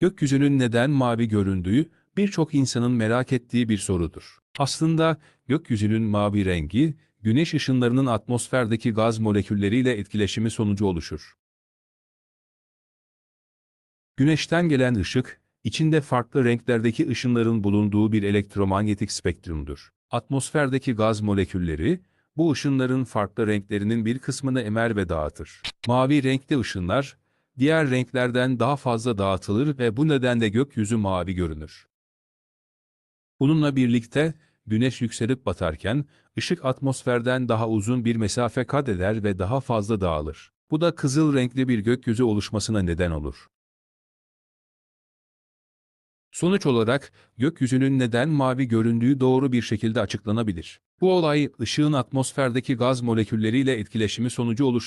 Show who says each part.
Speaker 1: Gökyüzünün neden mavi göründüğü birçok insanın merak ettiği bir sorudur. Aslında gökyüzünün mavi rengi, güneş ışınlarının atmosferdeki gaz molekülleriyle etkileşimi sonucu oluşur. Güneşten gelen ışık, içinde farklı renklerdeki ışınların bulunduğu bir elektromanyetik spektrumdur. Atmosferdeki gaz molekülleri, bu ışınların farklı renklerinin bir kısmını emer ve dağıtır. Mavi renkli ışınlar, diğer renklerden daha fazla dağıtılır ve bu nedenle gökyüzü mavi görünür. Bununla birlikte, güneş yükselip batarken, ışık atmosferden daha uzun bir mesafe kat eder ve daha fazla dağılır. Bu da kızıl renkli bir gökyüzü oluşmasına neden olur. Sonuç olarak, gökyüzünün neden mavi göründüğü doğru bir şekilde açıklanabilir. Bu olay, ışığın atmosferdeki gaz molekülleriyle etkileşimi sonucu oluşan